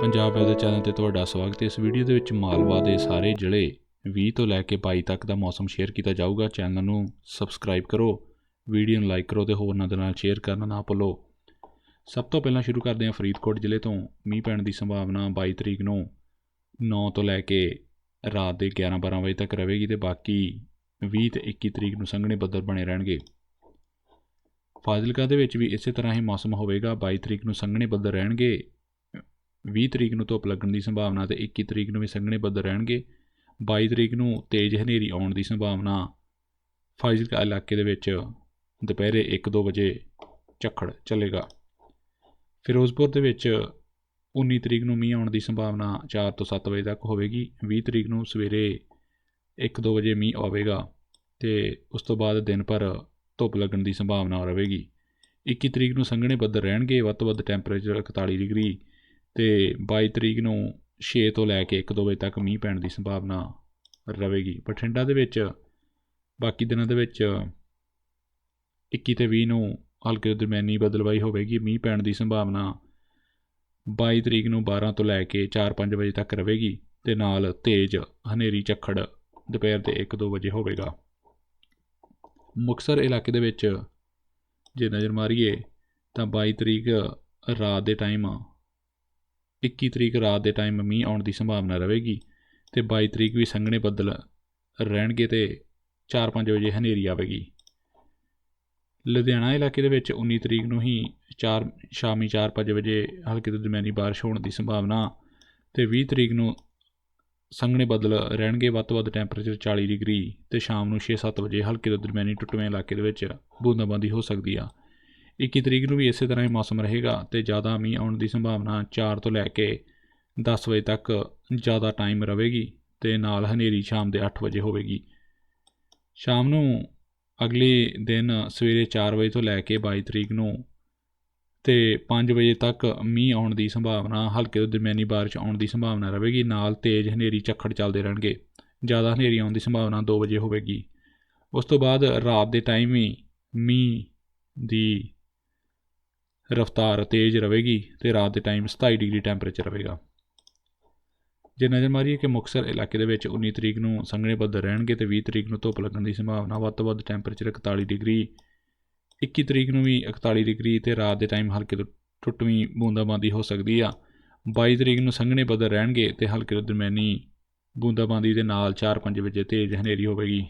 Punjab weather channel ਤੇ ਤੁਹਾਡਾ ਸਵਾਗਤ ਹੈ। ਇਸ ਵੀਡੀਓ ਦੇ ਵਿੱਚ ਮਾਲਵਾ ਦੇ ਸਾਰੇ ਜ਼ਿਲ੍ਹੇ 20 ਤੋਂ ਲੈ ਕੇ 22 ਤੱਕ ਦਾ ਮੌਸਮ ਸ਼ੇਅਰ ਕੀਤਾ ਜਾਊਗਾ। ਚੈਨਲ ਨੂੰ ਸਬਸਕ੍ਰਾਈਬ ਕਰੋ ਵੀਡੀਓ ਨੂੰ ਲਾਈਕ ਕਰੋ ਤੇ ਹੋਰਨਾਂ ਦੇ ਨਾਲ ਸ਼ੇਅਰ ਕਰਨਾ ਨਾ ਭੁੱਲੋ। ਸਭ ਤੋਂ ਪਹਿਲਾਂ ਸ਼ੁਰੂ ਕਰਦੇ ਹਾਂ ਫਰੀਦਕੋਟ ਜ਼ਿਲ੍ਹੇ ਤੋਂ। ਮੀਂਹ ਪੈਣ ਦੀ ਸੰਭਾਵਨਾ 22 ਤਰੀਕ ਨੂੰ 9 ਤੋਂ ਲੈ ਕੇ ਰਾਤ ਦੇ 11-12 ਵਜੇ ਤੱਕ ਰਹੇਗੀ ਤੇ ਬਾਕੀ 20 ਤੇ 21 ਤਰੀਕ ਨੂੰ ਸੰਘਣੇ ਬੱਦਲ ਬਣੇ ਰਹਿਣਗੇ। ਫਾਜ਼ਿਲਕਾ ਦੇ ਵਿੱਚ ਵੀ ਇਸੇ ਤਰ੍ਹਾਂ ਹੀ ਮੌਸਮ ਹੋਵੇਗਾ। 22 ਤਰੀਕ ਨੂੰ ਸੰਘਣੇ ਬੱਦਲ ਰਹਿਣਗੇ। 20 ਤਰੀਕ ਨੂੰ ਧੁੱਪ ਲੱਗਣ ਦੀ ਸੰਭਾਵਨਾ ਤੇ 21 ਤਰੀਕ ਨੂੰ ਵੀ ਸੰਘਣੇ ਬੱਦਲ ਰਹਿਣਗੇ। 22 ਤਰੀਕ ਨੂੰ ਤੇਜ਼ ਹਨੇਰੀ ਆਉਣ ਦੀ ਸੰਭਾਵਨਾ ਫਾਜ਼ਿਲਕਾ ਇਲਾਕੇ ਦੇ ਵਿੱਚ ਦੁਪਹਿਰੇ 1-2 ਵਜੇ ਝੱਖੜ ਚੱਲੇਗਾ। ਫਿਰੋਜ਼ਪੁਰ ਦੇ ਵਿੱਚ 19 ਤਰੀਕ ਨੂੰ ਮੀਂਹ ਆਉਣ ਦੀ ਸੰਭਾਵਨਾ 4 ਤੋਂ 7 ਵਜੇ ਤੱਕ ਹੋਵੇਗੀ। 20 ਤਰੀਕ ਨੂੰ ਸਵੇਰੇ 1-2 ਵਜੇ ਮੀਂਹ ਆਵੇਗਾ ਤੇ ਉਸ ਤੋਂ ਬਾਅਦ ਦਿਨ ਭਰ ਧੁੱਪ ਲੱਗਣ ਦੀ ਸੰਭਾਵਨਾ ਰਹੇਗੀ। 21 ਤਰੀਕ ਨੂੰ ਸੰਘਣੇ ਬੱਦਲ ਰਹਿਣਗੇ, ਵੱਧ ਤੋਂ ਵੱਧ ਟੈਂਪਰੇਚਰ 41 ਡਿਗਰੀ ਤੇ 22 ਤਰੀਕ ਨੂੰ 6 ਤੋਂ ਲੈ ਕੇ 1-2 ਵਜੇ ਤੱਕ ਮੀਂਹ ਪੈਣ ਦੀ ਸੰਭਾਵਨਾ ਰਹੇਗੀ ਬਠਿੰਡਾ ਦੇ ਵਿੱਚ, ਬਾਕੀ ਦਿਨਾਂ ਦੇ ਵਿੱਚ 21 ਤੇ 20 ਨੂੰ ਹਲਕੇ ਦਰਮਿਆਨੀ ਬਦਲਵਾਈ ਹੋਵੇਗੀ। ਮੀਂਹ ਪੈਣ ਦੀ ਸੰਭਾਵਨਾ 22 ਤਰੀਕ ਨੂੰ 12 ਤੋਂ ਲੈ ਕੇ 4-5 ਵਜੇ ਤੱਕ ਰਹੇਗੀ ਤੇ ਨਾਲ ਤੇਜ਼ ਹਨੇਰੀ ਝੱਖੜ ਦੁਪਹਿਰ ਦੇ 1-2 ਵਜੇ ਹੋਵੇਗਾ। ਮੁਕਸਰ ਇਲਾਕੇ ਦੇ ਵਿੱਚ ਜੇ ਨਜ਼ਰ ਮਾਰੀਏ ਤਾਂ 22 ਤਰੀਕ ਰਾਤ ਦੇ ਟਾਈਮ 21 ਤਰੀਕ ਰਾਤ ਦੇ ਟਾਈਮ ਮੀਂਹ ਆਉਣ ਦੀ ਸੰਭਾਵਨਾ ਰਹੇਗੀ ਤੇ 22 ਤਰੀਕ ਵੀ ਸੰਘਣੇ ਬੱਦਲ ਰਹਿਣਗੇ ਤੇ 4-5 ਵਜੇ ਹਨੇਰੀ ਆਵੇਗੀ। ਲੁਧਿਆਣਾ ਇਲਾਕੇ ਦੇ ਵਿੱਚ 19 ਤਰੀਕ ਨੂੰ ਹੀ 4 ਸ਼ਾਮੀ 4-5 ਵਜੇ ਹਲਕੇ ਤੋਂ ਦਰਮਿਆਨੀ ਬਾਰਿਸ਼ ਹੋਣ ਦੀ ਸੰਭਾਵਨਾ ਤੇ 20 ਤਰੀਕ ਨੂੰ ਸੰਘਣੇ ਬੱਦਲ ਰਹਿਣਗੇ, ਵੱਧ ਤੋਂ ਵੱਧ ਟੈਂਪਰੇਚਰ 40 ਡਿਗਰੀ ਤੇ ਸ਼ਾਮ ਨੂੰ 6-7 ਵਜੇ ਹਲਕੇ ਤੋਂ ਦਰਮਿਆਨੀ ਟੁੱਟਵੇਂ ਇਲਾਕੇ ਦੇ ਵਿੱਚ ਬੂੰਦਾਬਾਂਦੀ ਹੋ ਸਕਦੀ ਆ। 21 ਤਰੀਕ ਨੂੰ ਵੀ ਇਸੇ ਤਰ੍ਹਾਂ ਹੀ ਮੌਸਮ ਰਹੇਗਾ ਤੇ ਜ਼ਿਆਦਾ ਮੀਂਹ ਆਉਣ ਦੀ ਸੰਭਾਵਨਾ 4 ਤੋਂ ਲੈ ਕੇ 10 ਵਜੇ ਤੱਕ ਜ਼ਿਆਦਾ ਟਾਈਮ ਰਹੇਗੀ ਤੇ ਨਾਲ ਹਨੇਰੀ ਸ਼ਾਮ ਦੇ 8 ਵਜੇ ਹੋਵੇਗੀ। ਸ਼ਾਮ ਨੂੰ ਅਗਲੇ ਦਿਨ ਸਵੇਰੇ 4 ਵਜੇ ਤੋਂ ਲੈ ਕੇ 22 ਤਰੀਕ ਨੂੰ ਤੇ 5 ਵਜੇ ਤੱਕ ਮੀਂਹ ਆਉਣ ਦੀ ਸੰਭਾਵਨਾ, ਹਲਕੇ ਤੋਂ ਦਰਮਿਆਨੀ ਬਾਰਿਸ਼ ਆਉਣ ਦੀ ਸੰਭਾਵਨਾ ਰਹੇਗੀ, ਨਾਲ ਤੇਜ਼ ਹਨੇਰੀ ਝੱਖੜ ਚੱਲਦੇ ਰਹਿਣਗੇ। ਜ਼ਿਆਦਾ ਹਨੇਰੀ ਆਉਣ ਦੀ ਸੰਭਾਵਨਾ 2 ਵਜੇ ਹੋਵੇਗੀ। ਉਸ ਤੋਂ ਬਾਅਦ ਰਾਤ ਦੇ ਟਾਈਮ ਹੀ ਮੀਂਹ ਦੀ ਰਫ਼ਤਾਰ ਤੇਜ਼ ਰਹੇਗੀ ਤੇ ਰਾਤ ਦੇ ਟਾਈਮ 27 ਡਿਗਰੀ ਟੈਂਪਰੇਚਰ ਰਹੇਗਾ। ਜੇ ਨਜ਼ਰ ਮਾਰੀਏ ਕਿ ਮੁਕਤਸਰ ਇਲਾਕੇ ਦੇ ਵਿੱਚ 19 ਤਰੀਕ ਨੂੰ ਸੰਘਣੇ ਬੱਦਲ ਰਹਿਣਗੇ ਤੇ 20 ਤਰੀਕ ਨੂੰ ਧੁੱਪ ਲੱਗਣ ਦੀ ਸੰਭਾਵਨਾ ਵੱਧ ਤੋਂ ਵੱਧ ਟੈਂਪਰੇਚਰ 41 ਡਿਗਰੀ 21 ਤਰੀਕ ਨੂੰ ਵੀ 41 ਡਿਗਰੀ ਤੇ ਰਾਤ ਦੇ ਟਾਈਮ ਹਲਕੇ ਤੋਂ ਟੁੱਟਵੀਂ ਬੂੰਦਾਬਾਂਦੀ ਹੋ ਸਕਦੀ ਆ। 22 ਤਰੀਕ ਨੂੰ ਸੰਘਣੇ ਬੱਦਲ ਰਹਿਣਗੇ ਤੇ ਹਲਕੇ ਤੋਂ ਦਰਮਿਆਨੀ ਬੂੰਦਾਬਾਂਦੀ ਦੇ ਨਾਲ 4-5 ਵਜੇ ਤੇਜ਼ ਹਨੇਰੀ ਹੋਵੇਗੀ।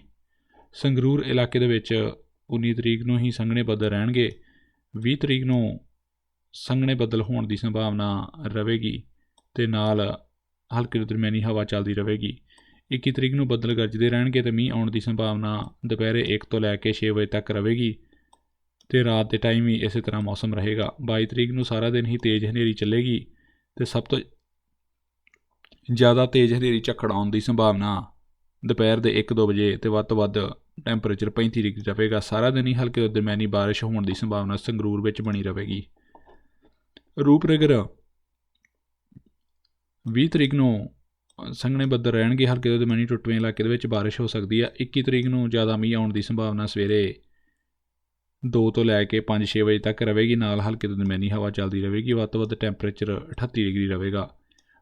ਸੰਗਰੂਰ ਇਲਾਕੇ ਦੇ ਵਿੱਚ 19 ਤਰੀਕ ਨੂੰ ਹੀ ਸੰਘਣੇ ਬੱਦਲ ਰਹਿਣਗੇ 20 ਤਰੀਕ ਨੂੰ ਸੰਘਣੇ ਬੱਦਲ ਹੋਣ ਦੀ ਸੰਭਾਵਨਾ ਰਹੇਗੀ ਤੇ ਨਾਲ ਹਲਕੀ ਤੋਂ ਦਰਮਿਆਨੀ ਹਵਾ ਚੱਲਦੀ ਰਹੇਗੀ। 21 ਤਰੀਕ ਨੂੰ ਬੱਦਲ ਗਰਜਦੇ ਰਹਿਣਗੇ ਤੇ ਮੀਂਹ ਆਉਣ ਦੀ ਸੰਭਾਵਨਾ ਦੁਪਹਿਰੇ 1 ਤੋਂ ਲੈ ਕੇ 6 ਵਜੇ ਤੱਕ ਰਹੇਗੀ ਤੇ ਰਾਤ ਦੇ ਟਾਈਮ ਵੀ ਇਸੇ ਤਰ੍ਹਾਂ ਮੌਸਮ ਰਹੇਗਾ। 22 ਤਰੀਕ ਨੂੰ ਸਾਰਾ ਦਿਨ ਹੀ ਤੇਜ਼ ਹਨੇਰੀ ਚੱਲੇਗੀ ਤੇ ਸਭ ਤੋਂ ਜ਼ਿਆਦਾ ਤੇਜ਼ ਹਨੇਰੀ ਝੱਖੜ ਆਉਣ ਦੀ ਸੰਭਾਵਨਾ ਦੁਪਹਿਰ ਦੇ 1-2 ਵਜੇ ਤੇ ਵੱਧ ਤੋਂ ਵੱਧ ਟੈਂਪਰੇਚਰ 35 ਡਿਗਰੀ ਰਹੇਗਾ। ਸਾਰਾ ਦਿਨ ਹੀ ਹਲਕੇ ਤੋਂ ਦਰਮਿਆਨੀ ਬਾਰਿਸ਼ ਹੋਣ ਦੀ ਸੰਭਾਵਨਾ ਸੰਗਰੂਰ ਵਿੱਚ ਬਣੀ ਰਹੇਗੀ। ਰੂਪਨਗਰ। 20 ਤਰੀਕ ਨੂੰ ਸੰਘਣੇ ਬੱਦਲ ਰਹਿਣਗੇ, ਹਲਕੇ ਤੋਂ ਦਰਮਿਆਨੀ ਟੁੱਟਵੇਂ ਇਲਾਕੇ ਦੇ ਵਿੱਚ ਬਾਰਿਸ਼ ਹੋ ਸਕਦੀ ਆ। 21 ਤਰੀਕ ਨੂੰ ਜ਼ਿਆਦਾ ਮੀਂਹ ਆਉਣ ਦੀ ਸੰਭਾਵਨਾ ਸਵੇਰੇ 2 ਤੋਂ ਲੈ ਕੇ 5-6 ਵਜੇ ਤੱਕ ਰਹੇਗੀ। ਨਾਲ ਹਲਕੇ ਤੋਂ ਦਰਮਿਆਨੀ ਹਵਾ ਚੱਲਦੀ ਰਹੇਗੀ, ਵੱਧ ਤੋਂ ਵੱਧ ਟੈਂਪਰੇਚਰ 38 ਡਿਗਰੀ ਰਹੇਗਾ।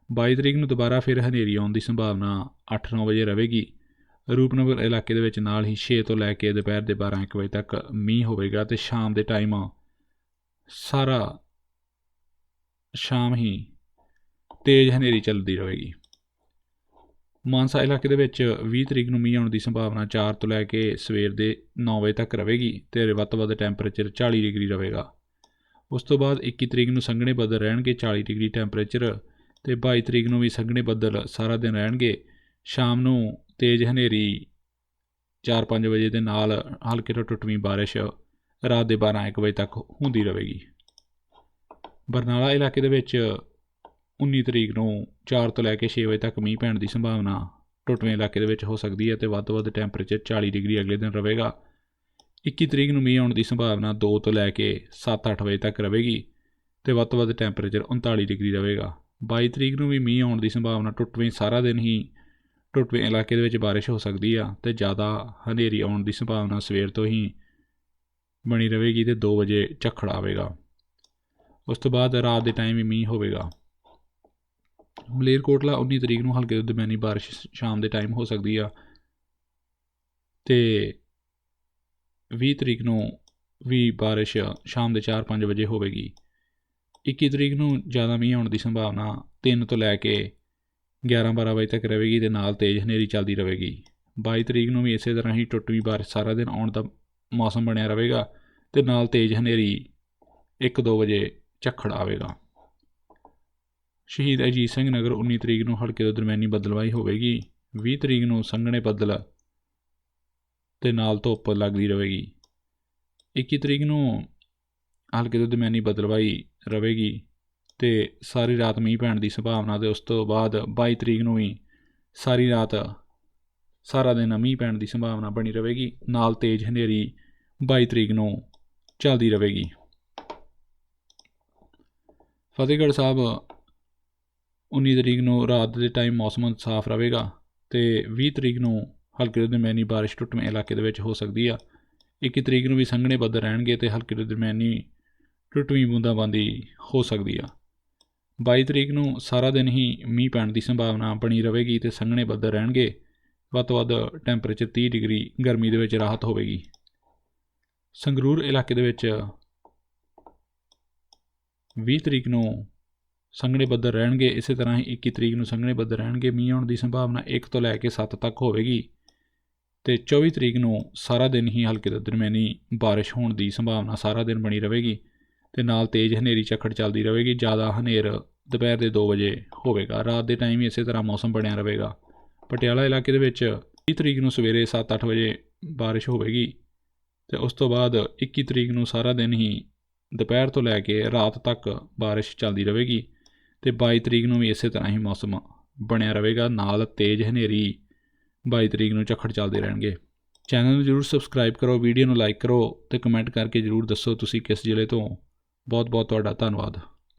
22 ਤਰੀਕ ਨੂੰ ਦੁਬਾਰਾ ਫਿਰ ਹਨੇਰੀ ਆਉਣ ਦੀ ਸੰਭਾਵਨਾ 8-9 ਵਜੇ ਰਹੇਗੀ। ਰੂਪਨਗਰ ਇਲਾਕੇ ਦੇ ਵਿੱਚ ਨਾਲ ਹੀ 6 ਤੋਂ ਲੈ ਕੇ ਦੁਪਹਿਰ ਦੇ 12-1 ਵਜੇ ਤੱਕ ਮੀਂਹ ਹੋਵੇਗਾ ਤੇ ਸ਼ਾਮ ਦੇ ਟਾਈਮ ਸਾਰਾ ਸ਼ਾਮ ਹੀ ਤੇਜ਼ ਹਨੇਰੀ ਚੱਲਦੀ ਰਹੇਗੀ। ਮਾਨਸਾ ਇਲਾਕੇ ਦੇ ਵਿੱਚ 20 ਤਰੀਕ ਨੂੰ ਮੀਂਹ ਆਉਣ ਦੀ ਸੰਭਾਵਨਾ 4 ਤੋਂ ਲੈ ਕੇ ਸਵੇਰ ਦੇ 9 ਵਜੇ ਤੱਕ ਰਹੇਗੀ ਤੇ ਵੱਧ ਤੋਂ ਵੱਧ ਟੈਂਪਰੇਚਰ 40 ਡਿਗਰੀ ਰਹੇਗਾ। ਉਸ ਤੋਂ ਬਾਅਦ 21 ਤਰੀਕ ਨੂੰ ਸੰਘਣੇ ਬੱਦਲ ਰਹਿਣਗੇ 40 ਡਿਗਰੀ ਟੈਂਪਰੇਚਰ ਤੇ 22 ਤਰੀਕ ਨੂੰ ਵੀ ਸੰਘਣੇ ਬੱਦਲ ਸਾਰਾ ਦਿਨ ਰਹਿਣਗੇ। ਸ਼ਾਮ ਨੂੰ ਤੇਜ਼ ਹਨੇਰੀ 4-5 ਵਜੇ ਦੇ ਨਾਲ ਹਲਕੇ ਤੋਂ ਟੁੱਟਵੀਂ ਬਾਰਿਸ਼ ਰਾਤ ਦੇ 12-1 ਵਜੇ ਤੱਕ ਹੁੰਦੀ ਰਹੇਗੀ। ਬਰਨਾਲਾ ਇਲਾਕੇ ਦੇ ਵਿੱਚ 19 ਤਰੀਕ ਨੂੰ 4 ਤੋਂ ਲੈ ਕੇ 6 ਵਜੇ ਤੱਕ ਮੀਂਹ ਪੈਣ ਦੀ ਸੰਭਾਵਨਾ ਟੁੱਟਵੇਂ ਇਲਾਕੇ ਦੇ ਵਿੱਚ ਹੋ ਸਕਦੀ ਹੈ ਤੇ ਵੱਧ ਤੋਂ ਵੱਧ ਟੈਂਪਰੇਚਰ 40 ਡਿਗਰੀ ਅਗਲੇ ਦਿਨ ਰਹੇਗਾ। 21 ਤਰੀਕ ਨੂੰ ਮੀਂਹ ਆਉਣ ਦੀ ਸੰਭਾਵਨਾ 2 ਤੋਂ ਲੈ ਕੇ 7-8 ਵਜੇ ਤੱਕ ਰਹੇਗੀ ਤੇ ਵੱਧ ਤੋਂ ਵੱਧ ਟੈਂਪਰੇਚਰ 39 ਡਿਗਰੀ ਰਹੇਗਾ। 22 ਤਰੀਕ ਨੂੰ ਵੀ ਮੀਂਹ ਆਉਣ ਦੀ ਸੰਭਾਵਨਾ ਟੁੱਟਵੇਂ ਸਾਰਾ ਦਿਨ ਹੀ ਟੁੱਟਵੇਂ ਇਲਾਕੇ ਦੇ ਵਿੱਚ ਬਾਰਿਸ਼ ਹੋ ਸਕਦੀ ਆ ਤੇ ਜ਼ਿਆਦਾ ਹਨੇਰੀ ਆਉਣ ਦੀ ਸੰਭਾਵਨਾ ਸਵੇਰ ਤੋਂ ਹੀ ਬਣੀ ਰਹੇਗੀ ਤੇ 2 ਵਜੇ ਝੱਖੜ ਆਵੇਗਾ। ਉਸ ਤੋਂ ਬਾਅਦ ਰਾਤ ਦੇ ਟਾਈਮ ਵੀ ਮੀਂਹ ਹੋਵੇਗਾ। ਮਲੇਰਕੋਟਲਾ 19 ਤਰੀਕ ਨੂੰ ਹਲਕੇ ਤੋਂ ਦਰਮਿਆਨੀ ਬਾਰਿਸ਼ ਸ਼ਾਮ ਦੇ ਟਾਈਮ ਹੋ ਸਕਦੀ ਆ। ਤੇ 20 ਤਰੀਕ ਨੂੰ ਵੀ ਬਾਰਿਸ਼ ਸ਼ਾਮ ਦੇ 4-5 ਵਜੇ ਹੋਵੇਗੀ। 21 ਤਰੀਕ ਨੂੰ ਜ਼ਿਆਦਾ ਮੀਂਹ ਆਉਣ ਦੀ ਸੰਭਾਵਨਾ 3 ਤੋਂ ਲੈ ਕੇ 11-12 ਵਜੇ ਤੱਕ ਰਹੇਗੀ ਤੇ ਨਾਲ ਤੇਜ਼ ਹਨੇਰੀ ਚੱਲਦੀ ਰਹੇਗੀ। 22 ਤਰੀਕ ਨੂੰ ਵੀ ਇਸੇ ਤਰ੍ਹਾਂ ਹੀ ਟੁੱਟਵੀਂ ਬਾਰਿਸ਼ ਸਾਰਾ ਦਿਨ ਆਉਣ ਦਾ ਮੌਸਮ ਬਣਿਆ ਰਹੇਗਾ ਤੇ ਨਾਲ ਤੇਜ਼ ਹਨੇਰੀ 1-2 ਵਜੇ ਝੱਖੜ ਆਵੇਗਾ। ਸ਼ਹੀਦ ਅਜੀਤ ਸਿੰਘ ਨਗਰ 19 ਤਰੀਕ ਨੂੰ ਹਲਕੇ ਤੋਂ ਦਰਮਿਆਨੀ ਬਦਲਵਾਈ ਹੋਵੇਗੀ। 20 ਤਰੀਕ ਨੂੰ ਸੰਘਣੇ ਬੱਦਲ ਤੇ ਨਾਲ ਧੁੱਪ ਲੱਗਦੀ ਰਹੇਗੀ। 21 ਤਰੀਕ ਨੂੰ ਹਲਕੇ ਤੋਂ ਦਰਮਿਆਨੀ ਬਦਲਵਾਈ ਰਹੇਗੀ ਤੇ ਸਾਰੀ ਰਾਤ ਮੀਂਹ ਪੈਣ ਦੀ ਸੰਭਾਵਨਾ ਤੇ ਉਸ ਤੋਂ ਬਾਅਦ 22 ਤਰੀਕ ਨੂੰ ਵੀ ਸਾਰੀ ਰਾਤ ਸਾਰਾ ਦਿਨ ਮੀਂਹ ਪੈਣ ਦੀ ਸੰਭਾਵਨਾ ਬਣੀ ਰਹੇਗੀ। ਨਾਲ ਤੇਜ਼ ਹਨੇਰੀ 22 ਤਰੀਕ ਨੂੰ ਚੱਲਦੀ ਰਹੇਗੀ। ਫਤਿਹਗੜ੍ਹ ਸਾਹਿਬ 19 ਤਰੀਕ ਨੂੰ ਰਾਤ ਦੇ ਟਾਈਮ ਮੌਸਮ ਸਾਫ਼ ਰਹੇਗਾ ਤੇ 20 ਤਰੀਕ ਨੂੰ ਹਲਕੇ ਤੋਂ ਦਰਮਿਆਨੀ ਬਾਰਿਸ਼ ਟੁੱਟਵੇਂ ਇਲਾਕੇ ਦੇ ਵਿੱਚ ਹੋ ਸਕਦੀ ਆ। 21 ਤਰੀਕ ਨੂੰ ਵੀ ਸੰਘਣੇ ਬੱਦਲ ਰਹਿਣਗੇ ਤੇ ਹਲਕੇ ਤੋਂ ਦਰਮਿਆਨੀ ਟੁੱਟਵੀਂ ਬੂੰਦਾਬਾਂਦੀ ਹੋ ਸਕਦੀ ਆ। 22 ਤਰੀਕ ਨੂੰ ਸਾਰਾ ਦਿਨ ਹੀ ਮੀਂਹ ਪੈਣ ਦੀ ਸੰਭਾਵਨਾ ਬਣੀ ਰਹੇਗੀ ਤੇ ਸੰਘਣੇ ਬੱਦਲ ਰਹਿਣਗੇ। ਵੱਧ ਤੋਂ ਵੱਧ ਟੈਂਪਰੇਚਰ 30 ਡਿਗਰੀ ਗਰਮੀ ਦੇ ਵਿੱਚ ਰਾਹਤ ਹੋਵੇਗੀ। ਸੰਗਰੂਰ ਇਲਾਕੇ ਦੇ ਵਿੱਚ 20 ਤਰੀਕ ਨੂੰ ਸੰਘਣੇ ਬੱਦਲ ਰਹਿਣਗੇ, ਇਸੇ ਤਰ੍ਹਾਂ ਹੀ 21 ਤਰੀਕ ਨੂੰ ਸੰਘਣੇ ਬੱਦਲ ਰਹਿਣਗੇ, ਮੀਂਹ ਆਉਣ ਦੀ ਸੰਭਾਵਨਾ 1 ਤੋਂ ਲੈ ਕੇ 7 ਤੱਕ ਹੋਵੇਗੀ ਤੇ 24 ਤਰੀਕ ਨੂੰ ਸਾਰਾ ਦਿਨ ਹੀ ਹਲਕੇ ਤੋਂ ਦਰਮਿਆਨੀ ਬਾਰਿਸ਼ ਹੋਣ ਦੀ ਸੰਭਾਵਨਾ ਸਾਰਾ ਦਿਨ ਬਣੀ ਰਹੇਗੀ ਤੇ ਨਾਲ ਤੇਜ਼ ਹਨੇਰੀ ਝੱਖੜ ਚੱਲਦੀ ਰਹੇਗੀ, ਜ਼ਿਆਦਾ ਹਨੇਰ ਦੁਪਹਿਰ ਦੇ 2 ਵਜੇ ਹੋਵੇਗਾ, ਰਾਤ ਦੇ ਟਾਈਮ ਹੀ ਇਸੇ ਤਰ੍ਹਾਂ ਮੌਸਮ ਬਣਿਆ ਰਹੇਗਾ। ਪਟਿਆਲਾ ਇਲਾਕੇ ਦੇ ਵਿੱਚ 20 ਤਰੀਕ ਨੂੰ ਸਵੇਰੇ 7-8 ਵਜੇ ਬਾਰਿਸ਼ ਹੋਵੇਗੀ ਤੇ ਉਸ ਤੋਂ ਬਾਅਦ 21 ਤਰੀਕ ਨੂੰ ਸਾਰਾ ਦਿਨ ਹੀ ਦੁਪਹਿਰ ਤੋਂ ਲੈ ਕੇ ਰਾਤ ਤੱਕ ਬਾਰਿਸ਼ ਚੱਲਦੀ ਰਹੇਗੀ ਤੇ 22 ਤਰੀਕ ਨੂੰ ਵੀ ਇਸੇ ਤਰ੍ਹਾਂ ਹੀ ਮੌਸਮ ਬਣਿਆ ਰਹੇਗਾ। ਨਾਲ ਤੇਜ਼ ਹਨੇਰੀ 22 ਤਰੀਕ ਨੂੰ ਝੱਖੜ ਚੱਲਦੇ ਰਹਿਣਗੇ। ਚੈਨਲ ਨੂੰ ਜਰੂਰ ਸਬਸਕ੍ਰਾਈਬ ਕਰੋ, ਵੀਡੀਓ ਨੂੰ ਲਾਈਕ ਕਰੋ ਤੇ ਕਮੈਂਟ ਕਰਕੇ ਜਰੂਰ ਦੱਸੋ ਤੁਸੀਂ ਕਿਸ ਜ਼ਿਲ੍ਹੇ ਤੋਂ। ਬਹੁਤ ਬਹੁਤ ਤੁਹਾਡਾ ਧੰਨਵਾਦ।